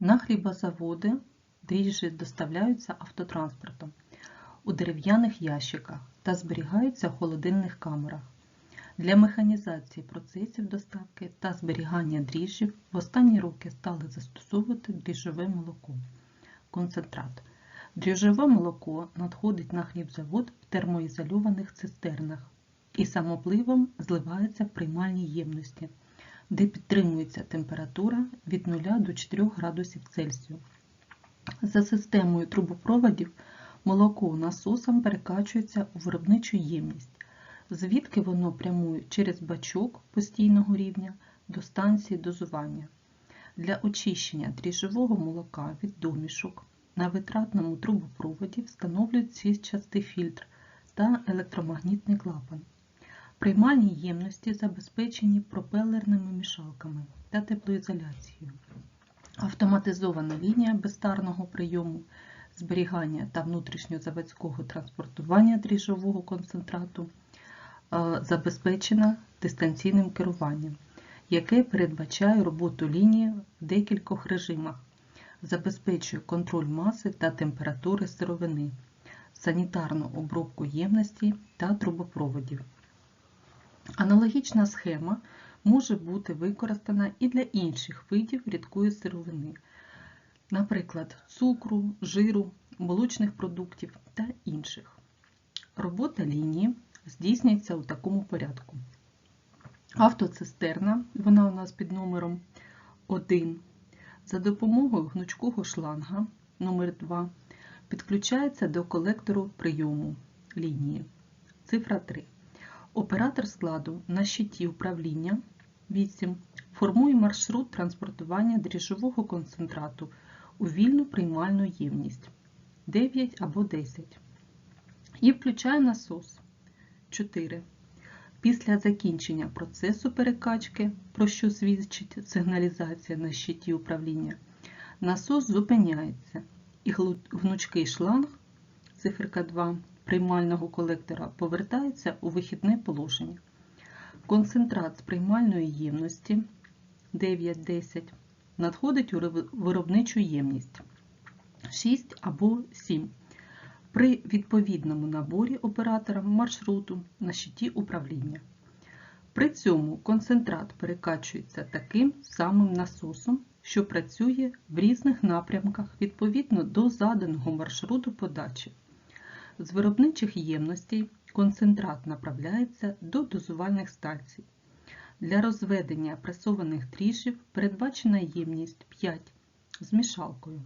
На хлібозаводи дріжджі доставляються автотранспортом у дерев'яних ящиках та зберігаються в холодильних камерах. Для механізації процесів доставки та зберігання дріжджів в останні роки стали застосовувати дріжджове молоко. Концентрат. Дріжджове молоко надходить на хлібзавод в термоізольованих цистернах і самопливом зливається в приймальній ємності, де підтримується температура від 0 до 4 градусів Цельсію. За системою трубопроводів молоко насосом перекачується у виробничу ємність, звідки воно прямує через бачок постійного рівня до станції дозування. Для очищення дріжджового молока від домішок на витратному трубопроводі встановлюють свічастий фільтр та електромагнітний клапан. Приймальні ємності забезпечені пропелерними мішалками та теплоізоляцією. Автоматизована лінія безтарного прийому, зберігання та внутрішньозаводського транспортування дріжджового концентрату е, забезпечена дистанційним керуванням, яке передбачає роботу лінії в декількох режимах, забезпечує контроль маси та температури сировини, санітарну обробку ємності та трубопроводів. Аналогічна схема може бути використана і для інших видів рідкої сировини, наприклад, цукру, жиру, молочних продуктів та інших. Робота лінії здійснюється у такому порядку. Автоцистерна, вона у нас під номером 1, за допомогою гнучкого шланга номер 2 підключається до колектору прийому лінії. Цифра 3. Оператор складу на щиті управління 8. Формує маршрут транспортування дріжджового концентрату у вільну приймальну ємність 9 або 10. І включає насос 4. Після закінчення процесу перекачки, про що свідчить сигналізація на щиті управління, насос зупиняється і гнучкий шланг, циферка 2, приймального колектора повертається у вихідне положення. Концентрат з приймальної ємності 9-10 надходить у виробничу ємність 6 або 7 при відповідному наборі оператора маршруту на щиті управління. При цьому концентрат перекачується таким самим насосом, що працює в різних напрямках відповідно до заданого маршруту подачі. З виробничих ємностей концентрат направляється до дозувальних станцій. Для розведення пресованих дріжджів передбачена ємність 5 з мішалкою.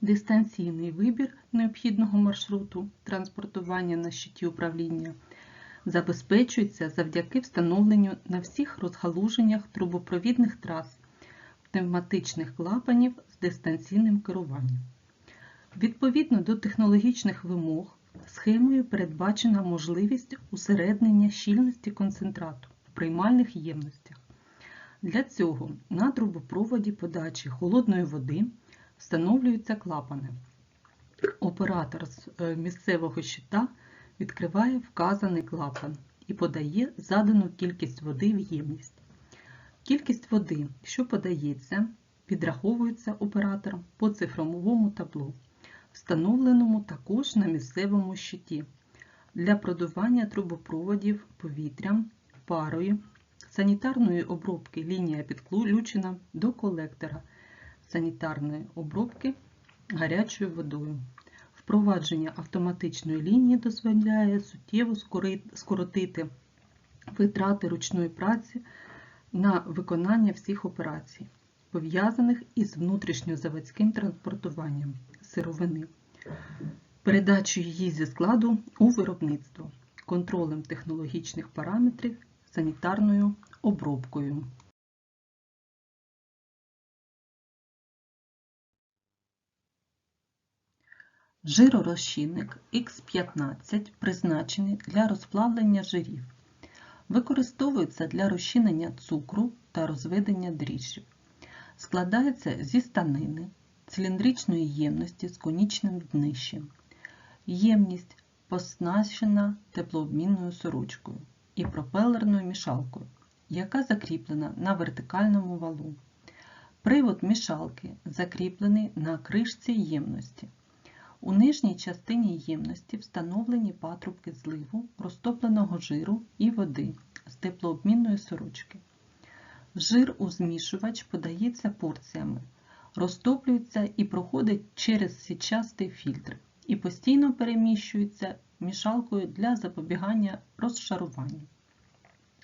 Дистанційний вибір необхідного маршруту транспортування на щиті управління забезпечується завдяки встановленню на всіх розгалуженнях трубопровідних трас, пневматичних клапанів з дистанційним керуванням. Відповідно до технологічних вимог, схемою передбачена можливість усереднення щільності концентрату в приймальних ємностях. Для цього на трубопроводі подачі холодної води встановлюються клапани. Оператор з е, місцевого щита відкриває вказаний клапан і подає задану кількість води в ємність. Кількість води, що подається, підраховується оператором по цифровому таблу, встановленому також на місцевому щиті для продування трубопроводів повітрям, парою, санітарної обробки лінія підключена до колектора санітарної обробки гарячою водою. Впровадження автоматичної лінії дозволяє суттєво скоротити витрати ручної праці на виконання всіх операцій, пов'язаних із внутрішньозаводським транспортуванням сировини, передачу її зі складу у виробництво, контролем технологічних параметрів, санітарною обробкою. Жиророзчинник Х15 призначений для розплавлення жирів. Використовується для розчинення цукру та розведення дріжджів. Складається зі станини, циліндричної ємності з конічним днищем. Ємність поснащена теплообмінною сорочкою і пропелерною мішалкою, яка закріплена на вертикальному валу. Привод мішалки закріплений на кришці ємності. У нижній частині ємності встановлені патрубки зливу, розтопленого жиру і води з теплообмінної сорочки. Жир у змішувач подається порціями, розтоплюється і проходить через січастий фільтр і постійно переміщується мішалкою для запобігання розшаруванню.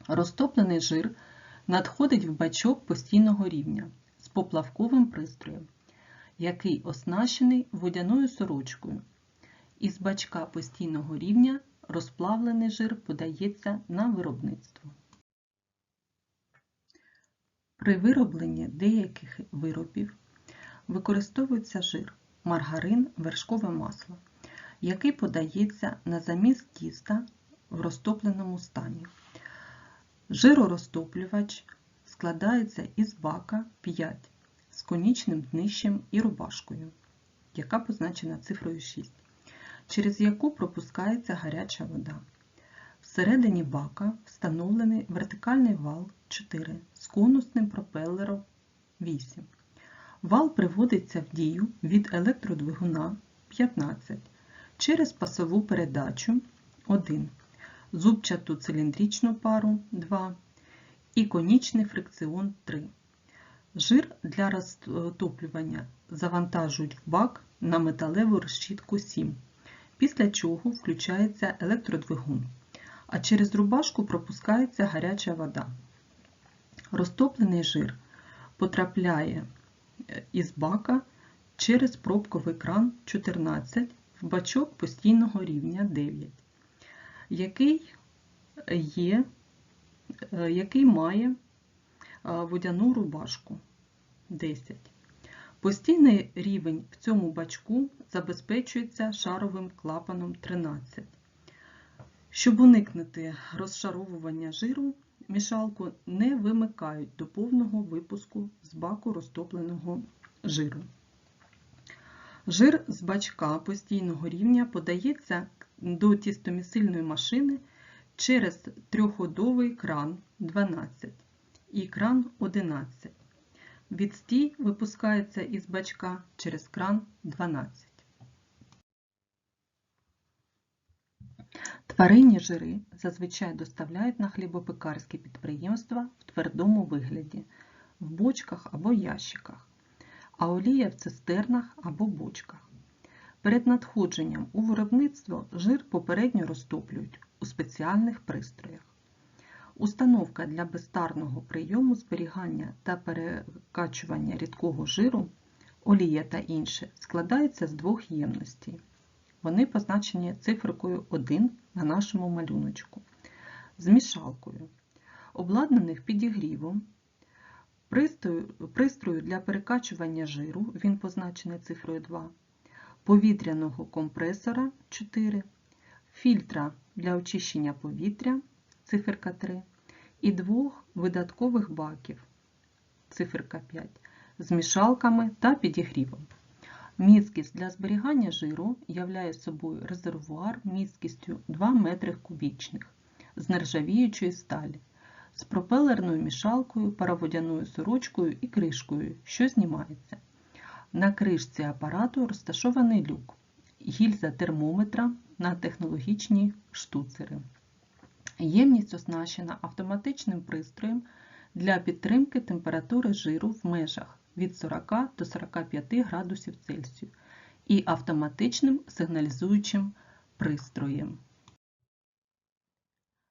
Розтоплений жир надходить в бачок постійного рівня з поплавковим пристроєм, який оснащений водяною сорочкою. Із бачка постійного рівня розплавлений жир подається на виробництво. При виробленні деяких виробів використовується жир, маргарин, вершкове масло, який подається на заміс тіста в розтопленому стані. Жиророзтоплювач складається із бака 5 з конічним днищем і рубашкою, яка позначена цифрою 6, через яку пропускається гаряча вода. Всередині бака встановлений вертикальний вал 4 з конусним пропелером 8. Вал приводиться в дію від електродвигуна 15 через пасову передачу 1, зубчату циліндричну пару 2 і конічний фрикціон 3. Жир для розтоплювання завантажують в бак на металеву решітку 7, після чого включається електродвигун, а через рубашку пропускається гаряча вода. Розтоплений жир потрапляє із бака через пробковий кран 14 в бачок постійного рівня 9, який, є, який має водяну рубашку 10. Постійний рівень в цьому бачку забезпечується шаровим клапаном 13. Щоб уникнути розшаровування жиру, мішалку не вимикають до повного випуску з баку розтопленого жиру. Жир з бачка постійного рівня подається до тістомісильної машини через трьохходовий кран 12 і кран 11. Відстій випускається із бачка через кран 12. Тваринні жири зазвичай доставляють на хлібопекарські підприємства в твердому вигляді, в бочках або ящиках, а олія в цистернах або бочках. Перед надходженням у виробництво жир попередньо розтоплюють у спеціальних пристроях. Установка для безтарного прийому зберігання та перекачування рідкого жиру, олія та інше складається з двох ємностей. Вони позначені цифрикою 1 на нашому малюночку. З мішалкою, обладнаних підігрівом, пристрою, пристрою для перекачування жиру, він позначений цифрою 2, повітряного компресора 4, фільтра для очищення повітря, циферка 3, і двох видаткових баків, циферка 5, з мішалками та підігрівом. Міськість для зберігання жиру являє собою резервуар міськістю 2 метри кубічних з нержавіючої сталі, з пропелерною мішалкою, пароводяною сорочкою і кришкою, що знімається. На кришці апарату розташований люк, гільза термометра на технологічні штуцери. Ємність оснащена автоматичним пристроєм для підтримки температури жиру в межах від 40 до 45 градусів Цельсію і автоматичним сигналізуючим пристроєм.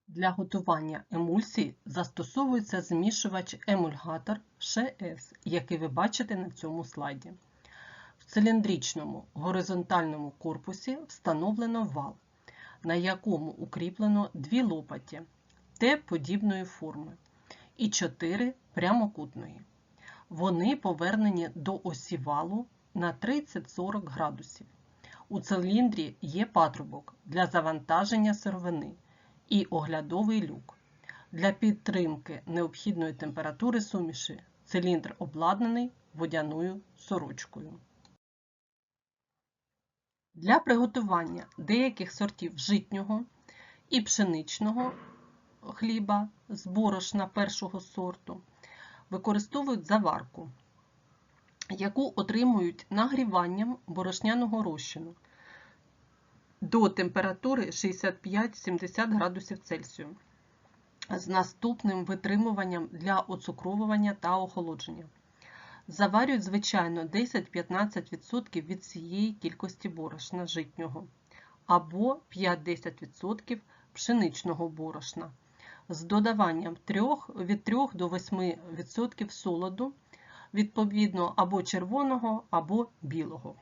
Для готування емульсії застосовується змішувач-емульгатор ШС, який ви бачите на цьому слайді. В циліндричному горизонтальному корпусі встановлено вал, на якому укріплено дві лопаті Т-подібної форми і чотири прямокутної. Вони повернені до осі валу на 30-40 градусів. У циліндрі є патрубок для завантаження сировини і оглядовий люк. Для підтримки необхідної температури суміші циліндр обладнаний водяною сорочкою. Для приготування деяких сортів житнього і пшеничного хліба з борошна першого сорту використовують заварку. яку отримують нагріванням борошняного розчину до температури 65-70 градусів Цельсію з наступним витримуванням для оцукровування та охолодження. Заварюють, звичайно, 10-15% від цієї кількості борошна житнього або 5-10% пшеничного борошна з додаванням 3, від 3 до 8% солоду, відповідно, або червоного, або білого.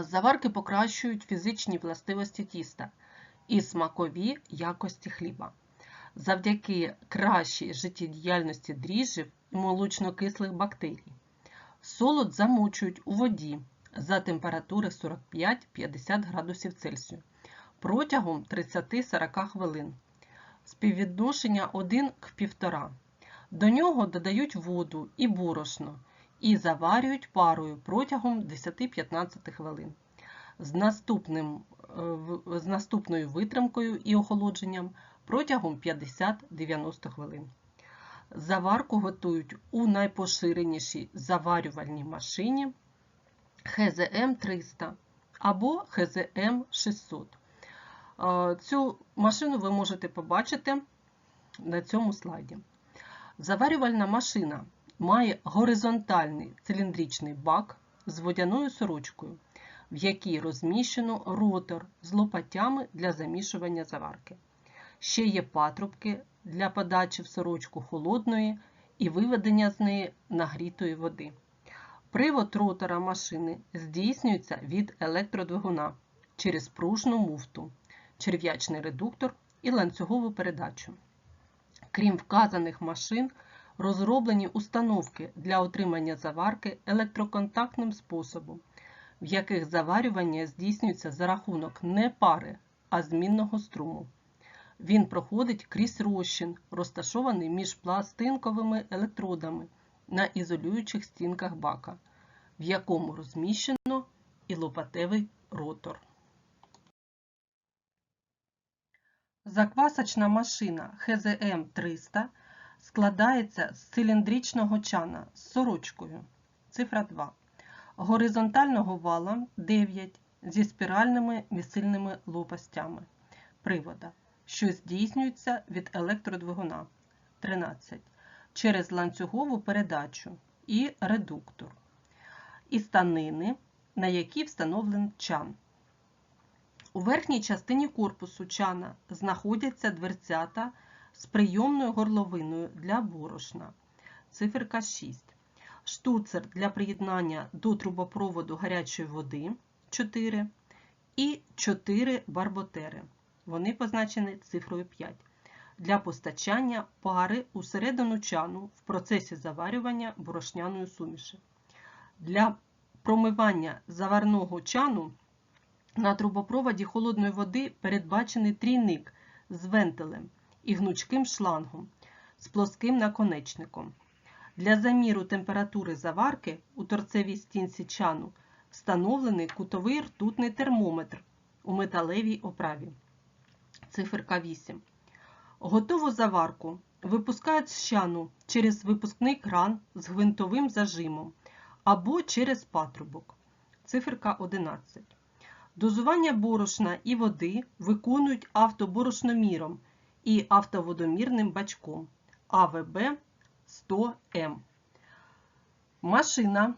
Заварки покращують фізичні властивості тіста і смакові якості хліба. Завдяки кращій життєдіяльності дріжджів і молочно-кислих бактерій. Солод замочують у воді за температури 45-50 градусів Цельсію протягом 30-40 хвилин. Співвідношення 1 к 1,5. До нього додають воду і борошно і заварюють парою протягом 10-15 хвилин. З, наступним, з наступною витримкою і охолодженням протягом 50-90 хвилин. Заварку готують у найпоширенішій заварювальній машині ХЗМ 300 або ХЗМ 600. Цю машину ви можете побачити на цьому слайді. Заварювальна машина має горизонтальний циліндричний бак з водяною сорочкою, в якій розміщено ротор з лопатями для замішування заварки. Ще є патрубки для подачі в сорочку холодної і виведення з неї нагрітої води. Привод ротора машини здійснюється від електродвигуна через пружну муфту, черв'ячний редуктор і ланцюгову передачу. Крім вказаних машин, розроблені установки для отримання заварки електроконтактним способом, в яких заварювання здійснюється за рахунок не пари, а змінного струму. Він проходить крізь розчин, розташований між пластинковими електродами на ізолюючих стінках бака, в якому розміщено і лопатевий ротор. Заквасочна машина ХЗМ 300 складається з циліндричного чана з сорочкою. Цифра 2. Горизонтального вала 9 зі спіральними місильними лопастями привода що здійснюється від електродвигуна 13 через ланцюгову передачу і редуктор, і станини, на які встановлен чан. У верхній частині корпусу чана знаходяться дверцята з прийомною горловиною для борошна. Циферка 6. Штуцер для приєднання до трубопроводу гарячої води 4 і 4 барботери вони позначені цифрою 5. Для постачання пари усередину чану в процесі заварювання борошняної суміші. Для промивання заварного чану на трубопроводі холодної води передбачений трійник з вентилем і гнучким шлангом з плоским наконечником. Для заміру температури заварки у торцевій стінці чану встановлений кутовий ртутний термометр у металевій оправі циферка 8. Готову заварку випускають з чану через випускний кран з гвинтовим зажимом або через патрубок. Циферка 11. Дозування борошна і води виконують автоборошноміром і автоводомірним бачком АВБ 100М. Машина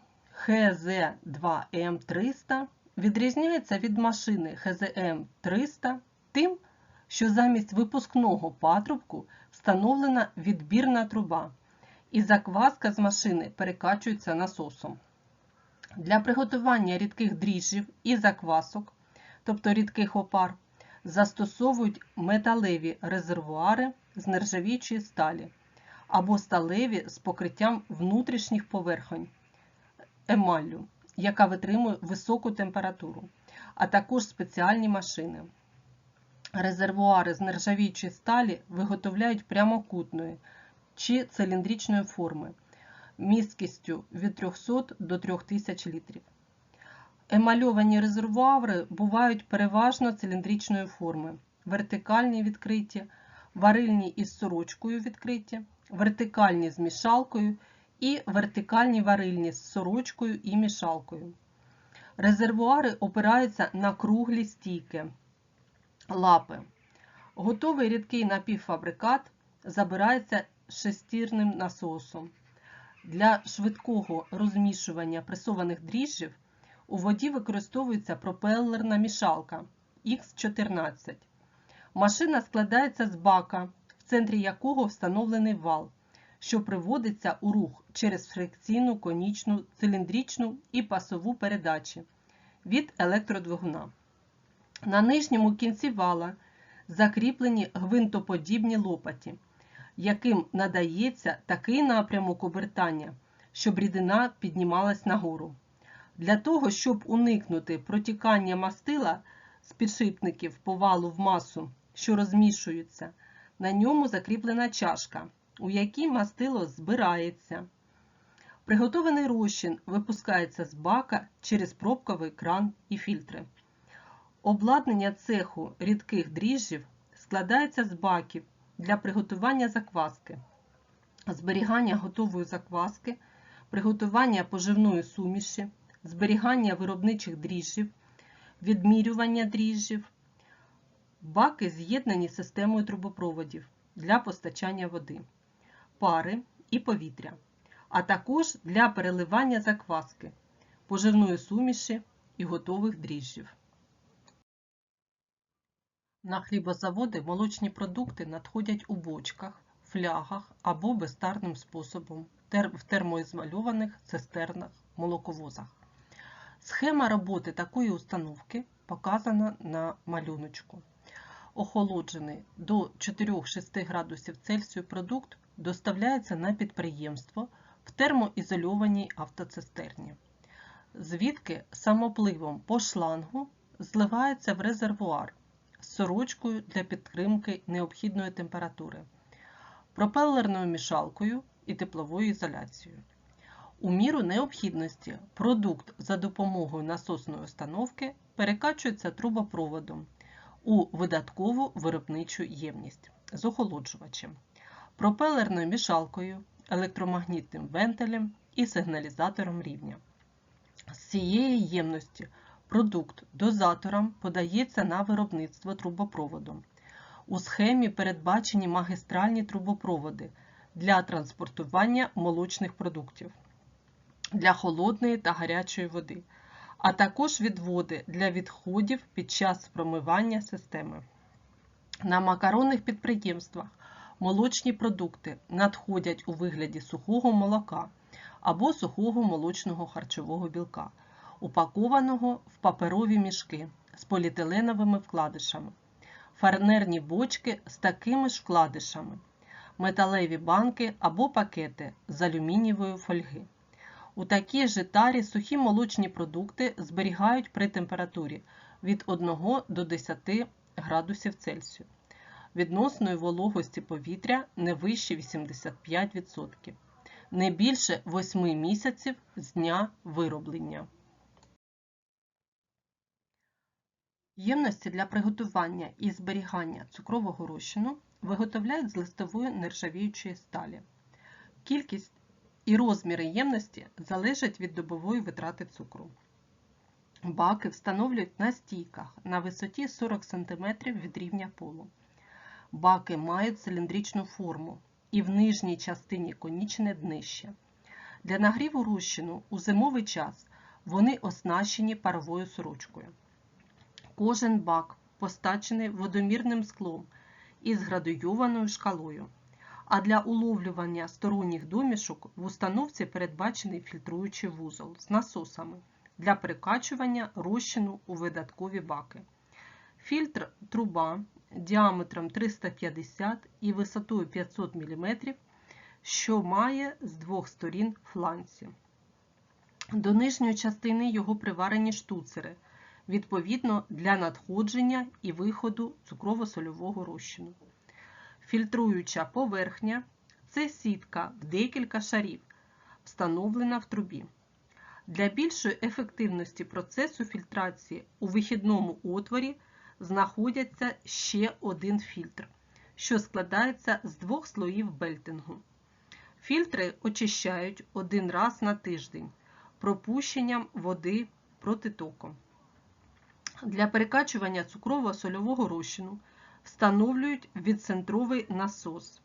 ХЗ2М300 відрізняється від машини ХЗМ300 тим, що замість випускного патрубку встановлена відбірна труба, і закваска з машини перекачується насосом. Для приготування рідких дріжджів і заквасок, тобто рідких опар, застосовують металеві резервуари з нержавічої сталі або сталеві з покриттям внутрішніх поверхонь емаллю, яка витримує високу температуру, а також спеціальні машини. Резервуари з нержавіючої сталі виготовляють прямокутної чи циліндричної форми місткістю від 300 до 3000 літрів. Емальовані резервуари бувають переважно циліндричної форми, вертикальні відкриті, варильні із сорочкою відкриті, вертикальні з мішалкою і вертикальні варильні з сорочкою і мішалкою. Резервуари опираються на круглі стійки, лапи. Готовий рідкий напівфабрикат забирається шестірним насосом. Для швидкого розмішування пресованих дріжджів у воді використовується пропелерна мішалка Х14. Машина складається з бака, в центрі якого встановлений вал, що приводиться у рух через фрикційну, конічну, циліндричну і пасову передачі від електродвигуна. На нижньому кінці вала закріплені гвинтоподібні лопаті, яким надається такий напрямок обертання, щоб рідина піднімалась нагору. Для того, щоб уникнути протікання мастила з підшипників по валу в масу, що розмішуються, на ньому закріплена чашка, у якій мастило збирається. Приготований розчин випускається з бака через пробковий кран і фільтри. Обладнання цеху рідких дріжджів складається з баків для приготування закваски, зберігання готової закваски, приготування поживної суміші, зберігання виробничих дріжджів, відмірювання дріжджів. Баки з'єднані системою трубопроводів для постачання води, пари і повітря, а також для переливання закваски, поживної суміші і готових дріжджів. На хлібозаводи молочні продукти надходять у бочках, флягах або безтарним способом в термоізольованих цистернах, молоковозах. Схема роботи такої установки показана на малюночку. Охолоджений до 4-6 градусів Цельсію продукт доставляється на підприємство в термоізольованій автоцистерні, звідки самопливом по шлангу зливається в резервуар з сорочкою для підтримки необхідної температури, пропелерною мішалкою і тепловою ізоляцією. У міру необхідності продукт за допомогою насосної установки перекачується трубопроводом у видаткову виробничу ємність з охолоджувачем, пропелерною мішалкою, електромагнітним вентилем і сигналізатором рівня. З цієї ємності продукт дозатором подається на виробництво трубопроводом. У схемі передбачені магістральні трубопроводи для транспортування молочних продуктів для холодної та гарячої води, а також відводи для відходів під час промивання системи. На макаронних підприємствах молочні продукти надходять у вигляді сухого молока або сухого молочного харчового білка, упакованого в паперові мішки з поліетиленовими вкладишами, фарнерні бочки з такими ж вкладишами, металеві банки або пакети з алюмінієвої фольги. У такій же тарі сухі молочні продукти зберігають при температурі від 1 до 10 градусів Цельсію. Відносної вологості повітря не вище 85%, не більше 8 місяців з дня вироблення. Ємності для приготування і зберігання цукрового розчину виготовляють з листової нержавіючої сталі. Кількість і розміри ємності залежать від добової витрати цукру. Баки встановлюють на стійках на висоті 40 см від рівня полу. Баки мають циліндричну форму і в нижній частині конічне днище. Для нагріву розчину у зимовий час вони оснащені паровою сорочкою. Кожен бак постачений водомірним склом із градуйованою шкалою. А для уловлювання сторонніх домішок в установці передбачений фільтруючий вузол з насосами для перекачування розчину у видаткові баки. Фільтр труба діаметром 350 і висотою 500 мм, що має з двох сторін фланці. До нижньої частини його приварені штуцери, відповідно для надходження і виходу цукрово-сольового розчину. Фільтруюча поверхня це сітка в декілька шарів, встановлена в трубі. Для більшої ефективності процесу фільтрації у вихідному отворі знаходиться ще один фільтр, що складається з двох слоїв бельтингу. Фільтри очищають один раз на тиждень пропущенням води протитоком. Для перекачування цукрово-сольового розчину встановлюють відцентровий насос.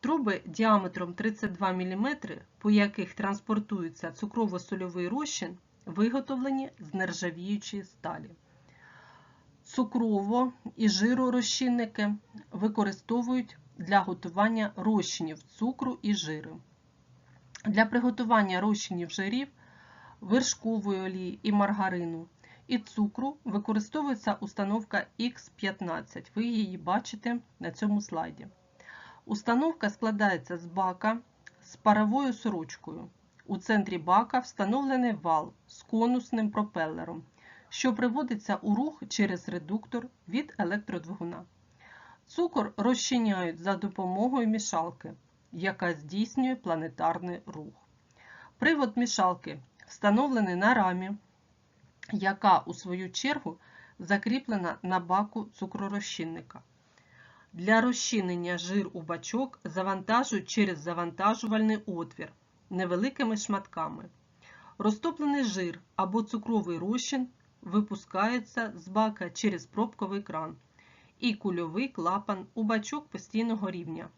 Труби діаметром 32 мм, по яких транспортується цукрово-сольовий розчин, виготовлені з нержавіючої сталі. Цукрово і жиророзчинники використовують для готування розчинів цукру і жиру. Для приготування розчинів жирів, вершкової олії і маргарину і цукру використовується установка X15. Ви її бачите на цьому слайді. Установка складається з бака з паровою сорочкою. У центрі бака встановлений вал з конусним пропелером, що приводиться у рух через редуктор від електродвигуна. Цукор розчиняють за допомогою мішалки, яка здійснює планетарний рух. Привод мішалки встановлений на рамі, яка, у свою чергу, закріплена на баку цукророзчинника. Для розчинення жир у бачок завантажують через завантажувальний отвір невеликими шматками. Розтоплений жир або цукровий розчин випускається з бака через пробковий кран і кульовий клапан у бачок постійного рівня,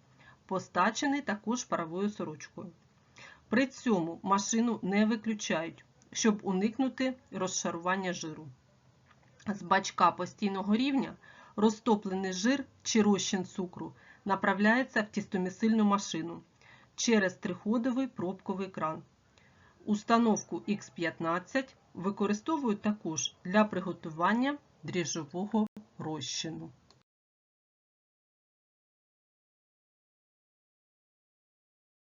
постачений також паровою сорочкою. При цьому машину не виключають, щоб уникнути розшарування жиру. З бачка постійного рівня розтоплений жир чи розчин цукру направляється в тістомісильну машину через триходовий пробковий кран. Установку X15 використовують також для приготування дріжджового розчину.